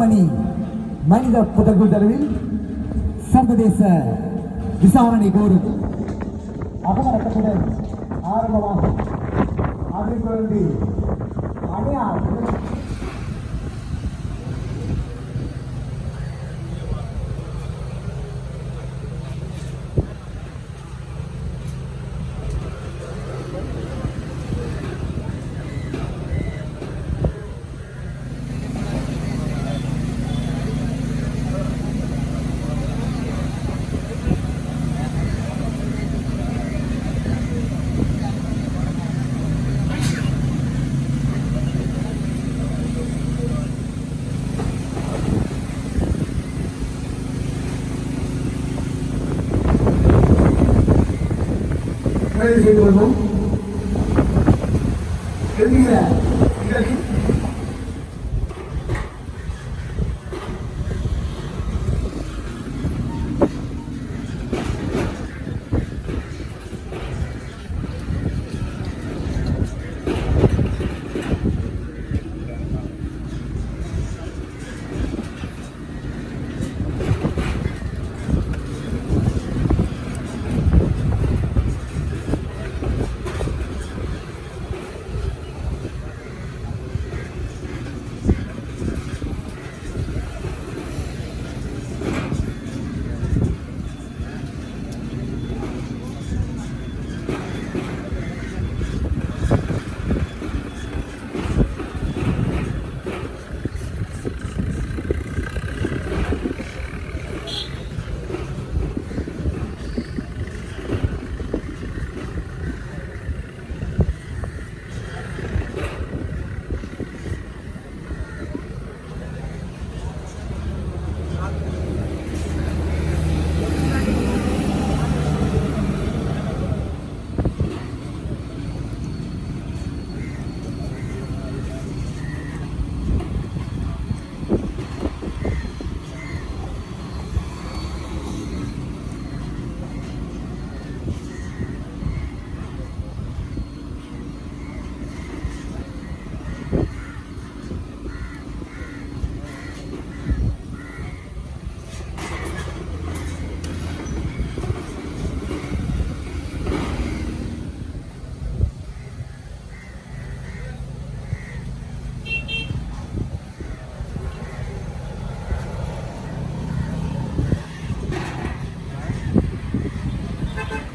செம்மணி மனித புதகுதலில் சர்வதேச விசாரணை கோரும் அகமரக்கத்துடன் ஆரம்பமாக அதைத் தொடர்ந்து நிறைவு செய்து கொள்வோம் எழுதுகிற இதற்கு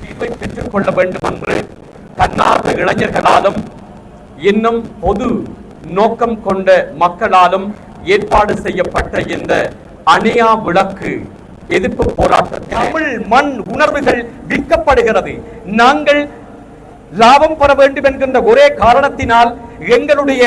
தீர்வை பெற்றுக் கொள்ள வேண்டும் என்று தன்னார்வ இளைஞர்களாலும் இன்னும் பொது நோக்கம் கொண்ட மக்களாலும் ஏற்பாடு செய்யப்பட்ட இந்த அணையா விளக்கு எதிர்ப்பு போராட்டம் தமிழ் மண் உணர்வுகள் விற்கப்படுகிறது. நாங்கள் லாபம் பெற வேண்டும் என்கின்ற ஒரே காரணத்தினால் எங்களுடைய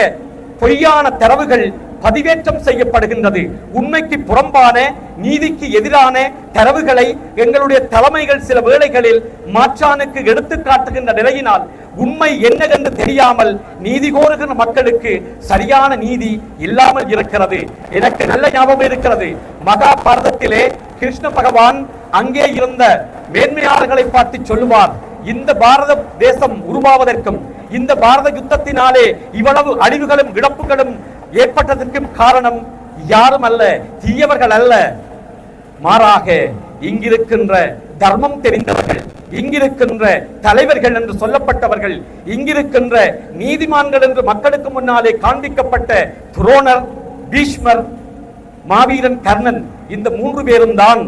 பொய்யான தரவுகள் பதிவேற்றம் செய்யப்படுகின்றது. உண்மைக்கு புறம்பான நீதிக்கு எதிரான தரவுகளை எங்களுடைய தலைமைகள் சில வேளைகளில் மாற்றானுக்கு எடுத்து காட்டுகின்ற நிலையினால் உண்மை என்னவென்று தெரியாமல் நீதி கோருகிற மக்களுக்கு சரியான நீதி இல்லாமல் இருக்கிறது. எனக்கு நல்ல ஞாபகம் இருக்கிறது. மகாபாரதத்திலே கிருஷ்ண பகவான் அங்கே இருந்த மேன்மையாளர்களை பார்த்து சொல்லுவார் இந்த பாரத தேசம் உருவாவதற்கும் இந்த பாரத யுத்தத்தினாலே இவ்வளவு அழிவுகளும் இழப்புகளும் ஏற்பட்டதற்கும் காரணம் யாரும் அல்ல தீயவர்கள் அல்ல. மாறாக இங்கிருக்கின்ற தர்மம் தெரிந்தவர்கள் இங்கிருக்கின்ற தலைவர்கள் என்று சொல்லப்பட்டவர்கள் இங்கிருக்கின்ற நீதிமான்கள் என்று மக்களுக்கு முன்னாலே காண்பிக்கப்பட்ட துரோணர் பீஷ்மர் மாவீரன் கர்ணன் இந்த மூன்று பேரும் தான்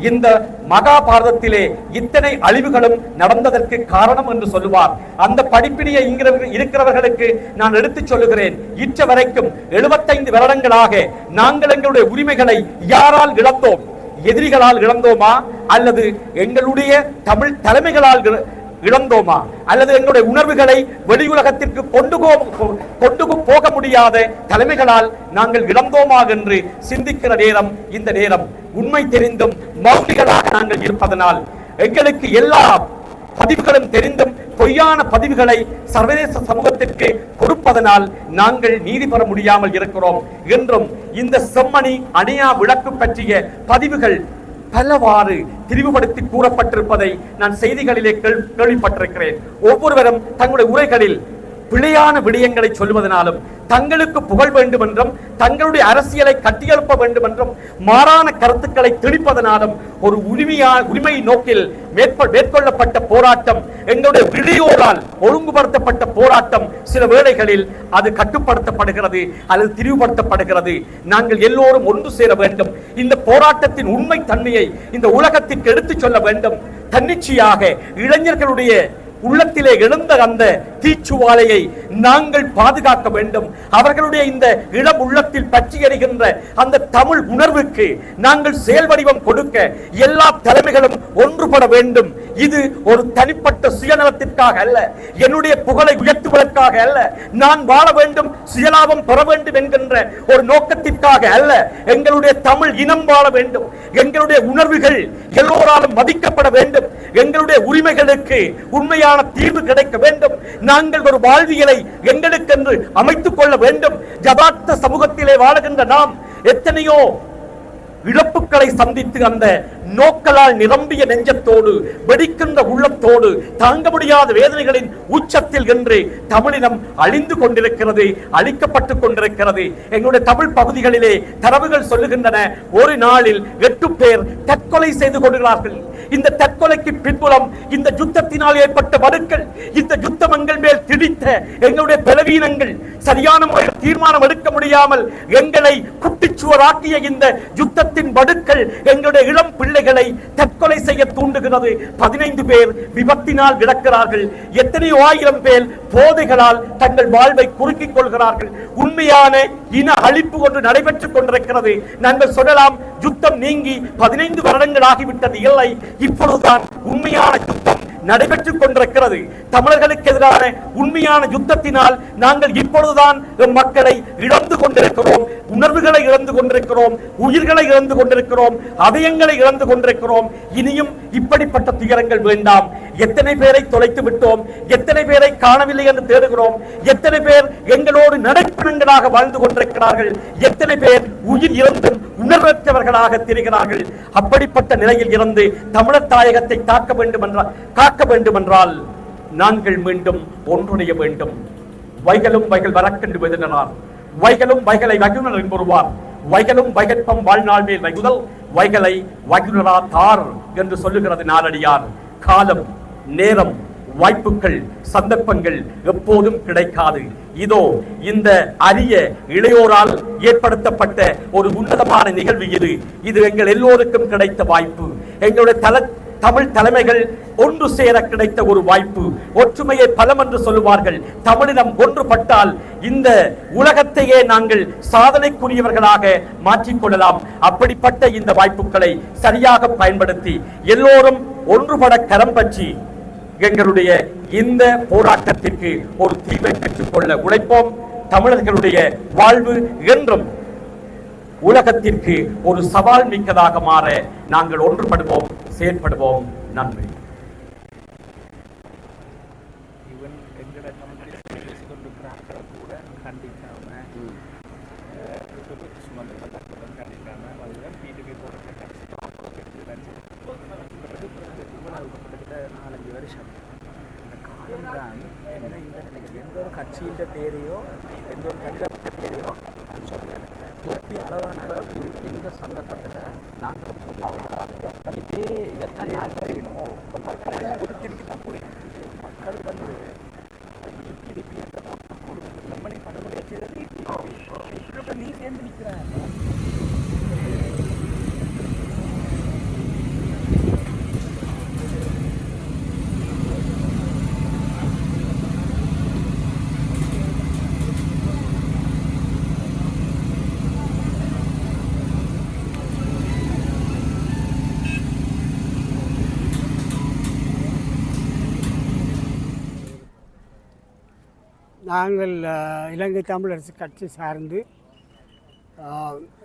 இந்த மகாபாரதத்திலே இத்தனை அழிவுகளும் நடந்ததற்கு காரணம் என்று சொல்லுவார். அந்த படிப்பினையை இங்கிற- இருக்கிறவர்களுக்கு நான் எடுத்துச் சொல்லுகிறேன். இற்ற வரைக்கும் எழுபத்தைந்து வருடங்களாக நாங்கள் எங்களுடைய உரிமைகளை யாரால் இழந்தோம்? எதிரிகளால் இழந்தோமா? அல்லது எங்களுடைய தமிழ் தலைமைகளால் இழந்தோமா? அல்லது எங்களுடைய உணர்வுகளை வெளியுலகத்திற்கு கொண்டு போ- கொண்டு போக முடியாத தலைமைகளால் நாங்கள் இழந்தோமா? என்று சிந்திக்கிற நேரம் இந்த நேரம். உண்மை தெரிந்தும் மௌனிகளாக நாங்கள் இருப்பதனால் எங்களுக்கு எல்லா பதிவுகளும் தெரிந்தும் பொய்யான பதிவுகளை சர்வதேச சமூகத்திற்கு கொடுப்பதனால் நாங்கள் நீதி பெற முடியாமல் இருக்கிறோம். என்றும் இந்த செம்மணி அணியா விளக்கு பற்றிய பதிவுகள் பலவாறு திரிவுபடுத்தி கூறப்பட்டிருப்பதை நான் செய்திகளிலே கேள்விப்பட்டிருக்கிறேன். ஒவ்வொருவரும் தங்களுடைய உரைகளில் பிழையான விடயங்களை சொல்வதனாலும் தங்களுக்கு புகழ் வேண்டும் என்றும் தங்களுடைய அரசியலை கட்டியெழுப்ப வேண்டும் என்றும் மாறான கருத்துக்களை திணிப்பதனாலும் ஒரு உரிமையா உரிமை நோக்கில் மேற்கொள்ளப்பட்ட போராட்டம் எங்களுடைய விடியோரால் ஒழுங்குபடுத்தப்பட்ட போராட்டம் சில வேளைகளில் அது கட்டுப்படுத்தப்படுகிறது அல்லது திரிவுபடுத்தப்படுகிறது. நாங்கள் எல்லோரும் ஒன்று சேர வேண்டும். இந்த போராட்டத்தின் உண்மை தன்மையை இந்த உலகத்திற்கு எடுத்துச் சொல்ல வேண்டும். தன்னிச்சையாக இளைஞர்களுடைய உள்ளத்திலே எழுந்த அந்த தீச்சுவாலையை நாங்கள் பாதுகாக்க வேண்டும். அவர்களுடைய இந்த இளம் உள்ளத்தில் பற்றி எறிகின்ற அந்த தமிழ் உணர்வுக்கு நாங்கள் செயல் வடிவம் கொடுக்க எல்லா தலைமைகளும் ஒன்றுபட வேண்டும். இது ஒரு தனிப்பட்ட சுயநலத்திற்காக அல்ல என்னுடைய புகழை உயர்த்துவதற்காக அல்ல நான் வாழ வேண்டும் சுயலாபம் பெற வேண்டும் என்கின்ற ஒரு நோக்கத்திற்காக அல்ல எங்களுடைய தமிழ் இனம் வாழ வேண்டும். எங்களுடைய உணர்வுகள் எல்லோராலும் மதிக்கப்பட வேண்டும். எங்களுடைய உரிமைகளுக்கு உண்மையான தீர்வு கிடைக்க வேண்டும். நாங்கள் ஒரு வாழ்வியலை எங்களுக்கென்று அமைத்துக் கொள்ள வேண்டும். ஜபார்த்த சமூகத்திலே வாழுகின்ற நாம் எத்தனையோ இழப்புகளை சந்தித்து அந்த நோக்கலால் நிரம்பிய நெஞ்சத்தோடு வெடிக்கின்ற உள்ளத்தோடு தாங்க முடியாத வேதனைகளின் உச்சத்தில் என்று தமிழினம் அழிந்து கொண்டிருக்கிறது அழிக்கப்பட்டுக் கொண்டிருக்கிறது. எங்களுடைய தமிழ் பகுதிகளிலே தரவுகள் சொல்லுகின்றன ஒரு நாளில் எட்டு பேர் தற்கொலை செய்து கொள்கிறார்கள். இந்த தற்கொலைக்கு பின்புலம் இந்த யுத்தத்தினால் ஏற்பட்ட வடுக்கள் இந்த யுத்தம் எங்கள் மேல் திணித்த எங்களுடைய பலவீனங்கள் சரியான முறையில் தீர்மானம் எடுக்க முடியாமல் எங்களை குட்டிச்சுவராக்கிய இந்த யுத்தத்தின் வடுக்கள் எங்களுடைய இளம் பிள்ளைகளை தற்கொலை செய்ய தூண்டுகிறது. பதினைந்து பேர் விபத்தினால் கிடக்கிறார்கள் எத்தனையோ ஆயிரம் பேர் போதைகளால் தங்கள் வாழ்வை குறுக்கிக் கொள்கிறார்கள். உண்மையான இன அழிப்பு ஒன்று நடைபெற்றுக் கொண்டிருக்கிறது. நாங்கள் சொல்லலாம் யுத்தம் நீங்கி பதினைந்து வருடங்கள் ஆகிவிட்டது. இல்லை இப்பொழுதுதான் உண்மையான யுத்தம் நடைபெற்றுக் கொண்டிருக்கிறது. தமிழர்களுக்கு எதிரான உண்மையான யுத்தத்தினால் நாங்கள் இப்பொழுதுதான் எம் மக்களை இழந்து கொண்டிருக்கிறோம். உணர்வுகளை இழந்து கொண்டிருக்கிறோம். உயிர்களை இழந்து கொண்டிருக்கிறோம். அவயங்களை இழந்து கொண்டிருக்கிறோம். இனியும் இப்படிப்பட்ட துயரங்கள் வேண்டாம் எத்தனை பேரை தொலைத்து விட்டோம். எத்தனை பேரை காணவில்லை என்று தேடுகிறோம். எத்தனை பேர் எங்களோடு நடைப்பிணங்களாக வாழ்ந்து கொண்டிருக்கிறார்கள். எத்தனை பேர் உயிர் இறந்தும் உணர்வற்றவர்களாக திரிகிறார்கள். அப்படிப்பட்ட நிலையில் இருந்து தமிழர் தாயகத்தை தாக்க வேண்டும் என்றால் காக்க வேண்டும் என்றால் நாங்கள் மீண்டும் ஒன்றுடைய வேண்டும். வைகளும் வைகள் வரக்கென்று வெதினார் வைகளும் வைகளை வகுனர் என்பொருவார் வைகளும் வைகற்பம் வாழ்நாள் மேல் வைகுதல். வைகளை வகுனரா தார் என்று சொல்லுகிறது நாரடியார். காலம் நேரம் வாய்ப்புகள் சந்தர்ப்பங்கள் எப்போதும் கிடைக்காது. இதோ இந்த அரிய இளையோரால் ஏற்படுத்தப்பட்ட ஒரு உன்னதமான நிகழ்வு இது. இது எங்கள் எல்லோருக்கும் கிடைத்த வாய்ப்பு. எங்களுடைய தல தமிழ் தலைமைகள் ஒன்று சேர கிடைத்த ஒரு வாய்ப்பு. ஒற்றுமையை பலம் என்று சொல்லுவார்கள். தமிழினம் ஒன்றுபட்டால் இந்த உலகத்தையே நாங்கள் சாதனைக்குரியவர்களாக மாற்றிக்கொள்ளலாம். அப்படிப்பட்ட இந்த வாய்ப்புகளை சரியாக பயன்படுத்தி எல்லோரும் ஒன்றுபட கரம் பற்றி எங்களுடைய இந்த போராட்டத்திற்கு ஒரு தீர்வை பெற்றுக்கொள்ள உழைப்போம். தமிழர்களுடைய வாழ்வு என்றும் உலகத்திற்கு ஒரு சவால் மிக்கதாக மாற நாங்கள் ஒன்றுபடுவோம். செயற்படுவோம். நன்றி. எந்த ஒரு கட்சியின் பேரையோ எந்த ஒரு கட்சியின் பேரையோ தொப்பி அளவான இந்த சந்தர்ப்பத்தில் நாங்கள் இதே எத்தனை நாள் தெரியணுமோ திருப்பி தான் போயிடும் மக்கள் வந்து திருப்பி அந்த கம்பெனி பண்ண முடியாது இப்போ நீ சேர்ந்து நிற்கிறாங்க நாங்கள் இலங்கை தமிழரசு கட்சி சார்ந்து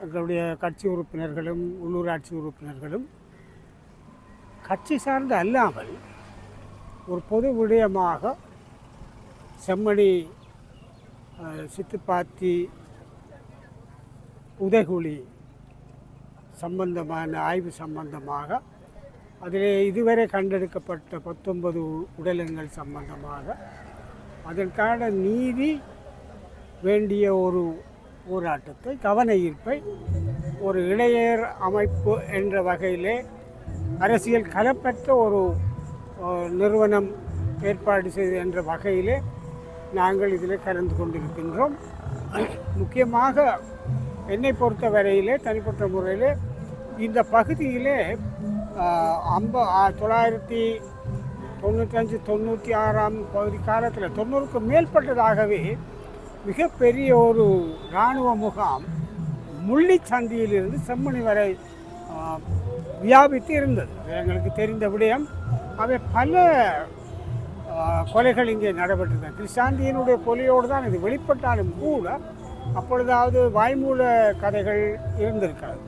எங்களுடைய கட்சி உறுப்பினர்களும் உள்ளூராட்சி உறுப்பினர்களும் கட்சி சார்ந்து அல்லாமல் ஒரு பொது விடயமாக செம்மணி சித்துப்பாத்தி உதகுழி சம்பந்தமான ஆய்வு சம்பந்தமாக அதிலே இதுவரை கண்டெடுக்கப்பட்ட பத்தொன்பது உடலங்கள் சம்பந்தமாக அதற்கான நீதி வேண்டிய ஒரு போராட்டத்தை கவன ஈர்ப்பை ஒரு இளையர் அமைப்பு என்ற வகையிலே அரசியல் கலப்பற்ற ஒரு நிறுவனம் ஏற்பாடு செய்து என்ற வகையிலே நாங்கள் இதில் கலந்து கொண்டிருக்கின்றோம். முக்கியமாக என்னை பொறுத்த வரையிலே தனிப்பட்ட முறையிலே இந்த பகுதியிலே ஐம்ப அம்ப தொள்ளாயிரத்தி தொண்ணூத்தஞ்சு தொண்ணூற்றி ஆறாம் பகுதி காலத்தில் தொண்ணூறுக்கு மேற்பட்டதாகவே மிகப்பெரிய ஒரு இராணுவ முகாம் முள்ளிச்சந்தியிலிருந்து செம்மணி வரை வியாபித்து இருந்தது. அது எங்களுக்கு தெரிந்த விடயம். அவை பல கொலைகள் இங்கே நடைபெற்றிருந்தன கிருஷாந்தியினுடைய கொலையோடு தான் இது வெளிப்பட்டாலும் கூட அப்பொழுதாவது வாய்மூல கதைகள் இருந்திருக்கிறது.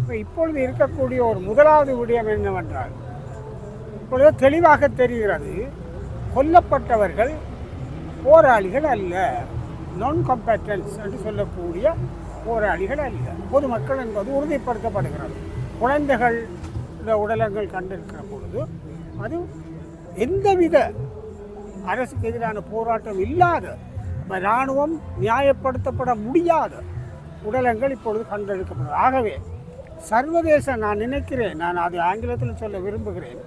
இப்போ இப்பொழுது இருக்கக்கூடிய ஒரு முதலாவது விடயம் என்னவென்றால் இப்பொழுது தெளிவாக தெரிகிறது கொல்லப்பட்டவர்கள் போராளிகள் அல்ல நான் கம்பேட்டன்ஸ் என்று சொல்லக்கூடிய போராளிகள் அல்ல. பொதுமக்கள் என்பது உறுதிப்படுத்தப்படுகிறது. குழந்தைகள் இந்த உடலங்கள் கண்டிருக்கிற பொழுது அது எந்தவித அரசுக்கு எதிரான போராட்டம் இல்லாத நம்ம இராணுவம் நியாயப்படுத்தப்பட முடியாத உடலங்கள் இப்பொழுது கண்டெடுக்கப்படுது ஆகவே சர்வதேச நான் நினைக்கிறேன் நான் அது ஆங்கிலத்தில் சொல்ல விரும்புகிறேன்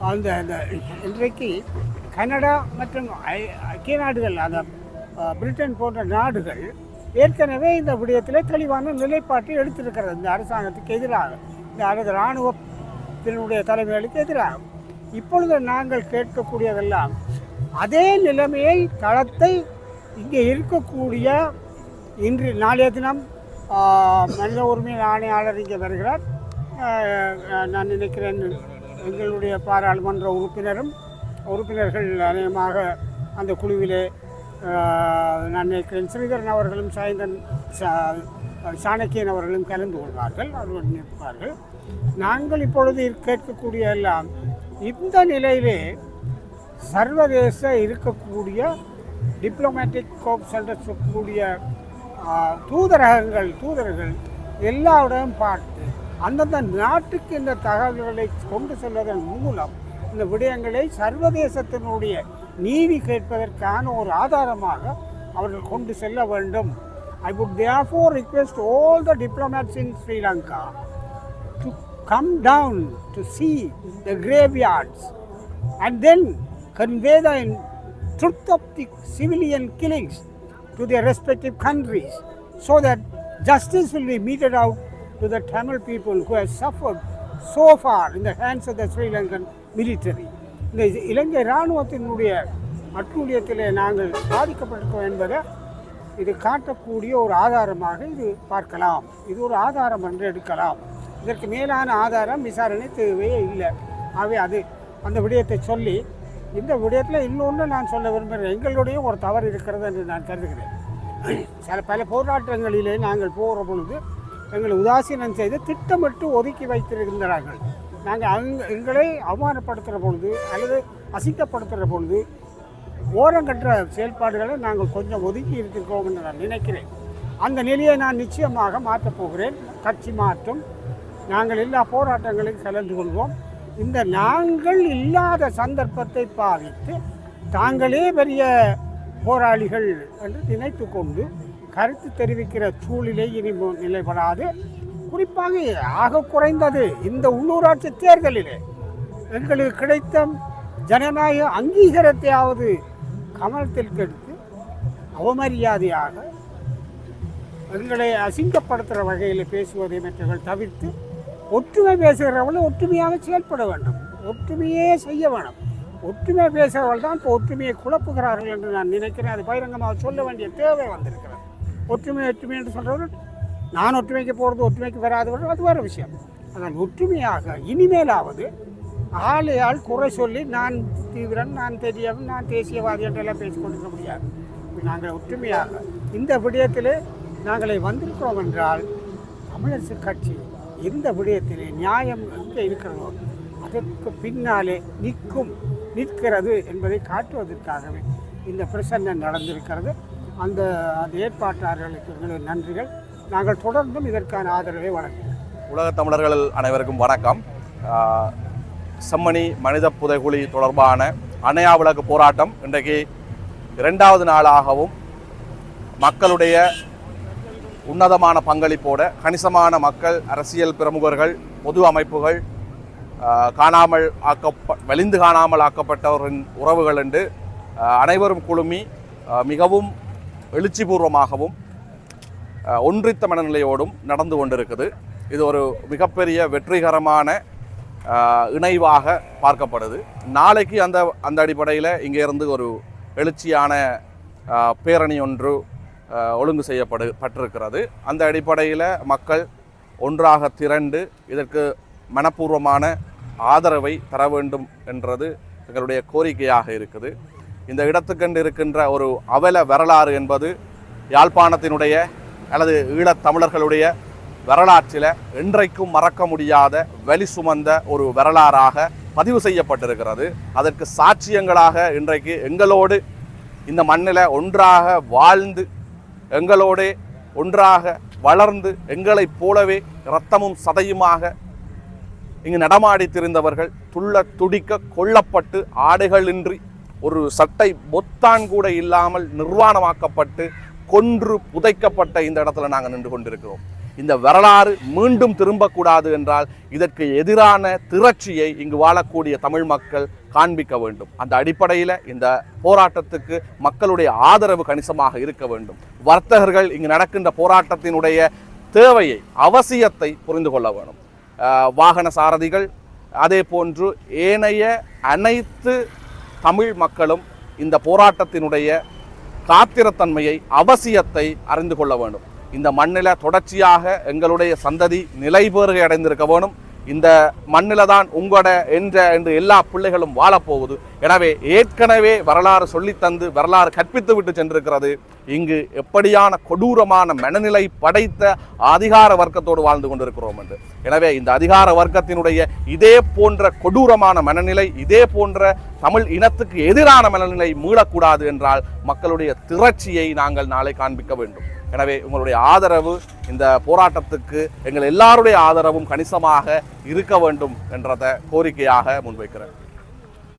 அந்த அந்த இன்றைக்கு கனடா மற்றும் ஐ- ஐக்கிய நாடுகள் அந்த பிரிட்டன் போன்ற நாடுகள் ஏற்கனவே இந்த விடயத்தில் தெளிவான நிலைப்பாட்டை எடுத்திருக்கிறது. இந்த அரசாங்கத்துக்கு எதிராக இந்த அரசு இராணுவத்தினுடைய தலைமைகளுக்கு எதிராக. இப்பொழுது நாங்கள் கேட்கக்கூடியதெல்லாம் அதே நிலைமையை தளத்தை இங்கே இருக்கக்கூடிய இன்று நாளைய தினம் மனித உரிமை ஆணையாளர் இங்கே வருகிறார். நான் நினைக்கிறேன் எங்களுடைய பாராளுமன்ற உறுப்பினரும் உறுப்பினர்கள் அநேகமாக அந்த குழுவிலே நான் நினைக்கிறேன் ஸ்ரீதரன் அவர்களும் சாயந்தன் சா- சாணக்கியன் அவர்களும் கலந்து கொள்வார்கள் அவர்கள் நிற்பார்கள். நாங்கள் இப்பொழுது கேட்கக்கூடிய எல்லாம் இந்த நிலையிலே சர்வதேச இருக்கக்கூடிய டிப்ளமேட்டிக் கோப்ஸ் என்று சொல்லக்கூடிய தூதரகங்கள் தூதர்கள் எல்லாவிடையும் பார்த்து அந்தந்த நாட்டுக்கு இந்த தகவல்களை கொண்டு செல்வதன் மூலம் இந்த விடயங்களை சர்வதேசத்தினுடைய நீதி கேட்பதற்கான ஒரு ஆதாரமாக அவர்கள் கொண்டு செல்ல வேண்டும் ஐ would therefore request all the diplomats in Sri Lanka to come down to see the graveyards and then convey the truth of the civilian killings to their respective countries so that justice will be meted out to the Tamil people who have suffered so far in the hands of the Sri Lankan military. இந்த இலங்கை இராணுவத்தினுடைய அட்டூழியத்திலே நாங்கள் பாதிக்கப்பட்டிருக்கோம் என்பதை இது காட்டக்கூடிய ஒரு ஆதாரமாக இது பார்க்கலாம். இது ஒரு ஆதாரம் என்று எடுக்கலாம். இதற்கு மேலான ஆதாரம் விசாரணை தேவையே இல்லை. ஆகவே அது அந்த விடயத்தை சொல்லி இந்த விடயத்தில் இன்னொன்று நான் சொல்ல விரும்புகிறேன். எங்களுடைய ஒரு தவறு இருக்கிறது என்று நான் கருதுகிறேன். சில பல போராட்டங்களிலே நாங்கள் போகிற பொழுது எங்களை உதாசீனம் செய்து திட்டமிட்டு ஒதுக்கி வைத்திருக்கின்றார்கள். நாங்கள் அங் எங்களை அவமானப்படுத்துகிற பொழுது அல்லது அசிங்கப்படுத்துகிற பொழுது ஓரங்கற்ற செயல்பாடுகளை நாங்கள் கொஞ்சம் ஒதுக்கி இருக்கிறோம் என்று நான் நினைக்கிறேன். அந்த நிலையை நான் நிச்சயமாக மாற்றப் போகிறேன். கட்சி மாற்றும். நாங்கள் எல்லா போராட்டங்களையும் கலந்து கொள்வோம். இந்த நாங்கள் இல்லாத சந்தர்ப்பத்தை பாவித்து தாங்களே பெரிய போராளிகள் என்று நினைத்து கொண்டு கருத்து தெரிவிக்கிற சூழ்நிலை இனி நிலைப்படாது குறிப்பாக ஆக குறைந்தது இந்த உள்ளூராட்சி தேர்தலிலே எங்களுக்கு கிடைத்த ஜனநாயக அங்கீகாரத்தையாவது கமலத்தில் கெடுத்து அவமரியாதையாக எங்களை அசிங்கப்படுத்துகிற வகையில் பேசுவதை மற்றவர்கள் தவிர்த்து ஒற்றுமை பேசுகிறவர்கள் ஒற்றுமையாக செயல்பட வேண்டும். ஒற்றுமையே செய்ய வேணும். ஒற்றுமை பேசுகிறவர்கள் தான் இப்போ ஒற்றுமையை குழப்புகிறார்கள் என்று நான் நினைக்கிறேன். அது பகிரங்கமாக சொல்ல வேண்டிய தேவை வந்திருக்கிறது. ஒற்றுமை ஒற்றுமை என்று சொல்கிறவர்கள் நான் ஒற்றுமைக்கு போகிறது ஒற்றுமைக்கு வராதவர்கள் அது வேறு விஷயம். ஆனால் ஒற்றுமையாக இனிமேலாவது ஆளையால் குறை சொல்லி நான் தீவிரன் நான் பெரியவன் நான் தேசியவாதி என்றெல்லாம் பேசிக்கொண்டிருக்க முடியாது. நாங்கள் ஒற்றுமையாக இந்த விடயத்திலே நாங்களே வந்திருக்கிறோம் என்றால் தமிழரசு கட்சி இந்த விடயத்திலே நியாயம் எங்கே இருக்கிறதோ அதற்கு பின்னாலே நிற்கும் நிற்கிறது என்பதை காட்டுவதற்காகவே இந்த பிரசன்னம் நடந்திருக்கிறது. அந்த அந்த ஏற்பாட்டாளர்களுக்கு நன்றிகள். நாங்கள் தொடர்ந்தும் இதற்கான ஆதரவை வழங்குகிறோம். உலக தமிழர்கள் அனைவருக்கும் வணக்கம். செம்மணி மனித புதைகுழி தொடர்பான அணையா விளக்கு போராட்டம் இன்றைக்கு இரண்டாவது நாளாகவும் மக்களுடைய உன்னதமான பங்களிப்போட கணிசமான மக்கள் அரசியல் பிரமுகர்கள் பொது அமைப்புகள் காணாமல் ஆக்கப்ப வலிந்து காணாமல் ஆக்கப்பட்டவரின் உறவுகள் என்று அனைவரும் குழுமி மிகவும் எழுச்சிபூர்வமாகவும் பூர்வமாகவும் ஒன்றித்த மனநிலையோடும் நடந்து கொண்டிருக்குது. இது ஒரு மிகப்பெரிய வெற்றிகரமான இணைவாக பார்க்கப்படுது. நாளைக்கு அந்த அந்த அடிப்படையில் இங்கேருந்து ஒரு எழுச்சியான பேரணி ஒன்று ஒழுங்கு செய்யப்படு பட்டிருக்கிறது. அந்த அடிப்படையில் மக்கள் ஒன்றாக திரண்டு இதற்கு மனப்பூர்வமான ஆதரவை தர வேண்டும் என்றது எங்களுடைய கோரிக்கையாக இருக்குது. இந்த இடத்துக்கென்று இருக்கின்ற ஒரு அவல வரலாறு என்பது யாழ்ப்பாணத்தினுடைய அல்லது ஈழத் தமிழர்களுடைய வரலாற்றில் என்றைக்கும் மறக்க முடியாத வலி சுமந்த ஒரு வரலாறாக பதிவு செய்யப்பட்டிருக்கிறது. அதற்கு சாட்சியங்களாக இன்றைக்கு எங்களோடு இந்த மண்ணில் ஒன்றாக வாழ்ந்து எங்களோடே ஒன்றாக வளர்ந்து எங்களைப் போலவே இரத்தமும் சதையுமாக இங்கு நடமாடி திரிந்தவர்கள் துள்ள துடிக்க கொல்லப்பட்டு ஆடைகளின்றி ஒரு சட்டை பொத்தான் கூட இல்லாமல் நிர்வாணமாக்கப்பட்டு கொன்று புதைக்கப்பட்ட இந்த இடத்துல நாங்கள் நின்று கொண்டிருக்கிறோம். இந்த வரலாறு மீண்டும் திரும்பக்கூடாது என்றால் இதற்கு எதிரான திரட்சியை இங்கு வாழக்கூடிய தமிழ் மக்கள் காண்பிக்க வேண்டும். அந்த அடிப்படையில் இந்த போராட்டத்துக்கு மக்களுடைய ஆதரவு கணிசமாக இருக்க வேண்டும். வர்த்தகர்கள் இங்கு நடக்கின்ற போராட்டத்தினுடைய தேவையை அவசியத்தை புரிந்து கொள்ள வேணும். வாகன சாரதிகள் அதே போன்று ஏனைய அனைத்து தமிழ் மக்களும் இந்த போராட்டத்தினுடைய காத்திரத்தன்மையை அவசியத்தை அறிந்து கொள்ள வேண்டும். இந்த மண்ணில் தொடர்ச்சியாக எங்களுடைய சந்ததி நிலைபேறுகை அடைந்திருக்க வேணும் இந்த மண்ணில் தான் உங்களோட என்ற என்று எல்லா பிள்ளைகளும் வாழப்போகுது. எனவே ஏற்கனவே வரலாறு சொல்லித்தந்து வரலாறு கற்பித்து விட்டு சென்றிருக்கிறது. இங்கு எப்படியான கொடூரமான மனநிலை படைத்த அதிகார வர்க்கத்தோடு வாழ்ந்து கொண்டிருக்கிறோம் என்று. எனவே இந்த அதிகார வர்க்கத்தினுடைய இதே போன்ற கொடூரமான மனநிலை இதே போன்ற தமிழ் இனத்துக்கு எதிரான மனநிலை மீளக்கூடாது என்றால் மக்களுடைய திரட்சியை நாங்கள் நாளை காண்பிக்க வேண்டும். எனவே உங்களுடைய ஆதரவு இந்த போராட்டத்துக்கு எங்கள் எல்லாருடைய ஆதரவும் கணிசமாக இருக்க வேண்டும் என்றதை கோரிக்கையாக முன்வைக்கிறேன்.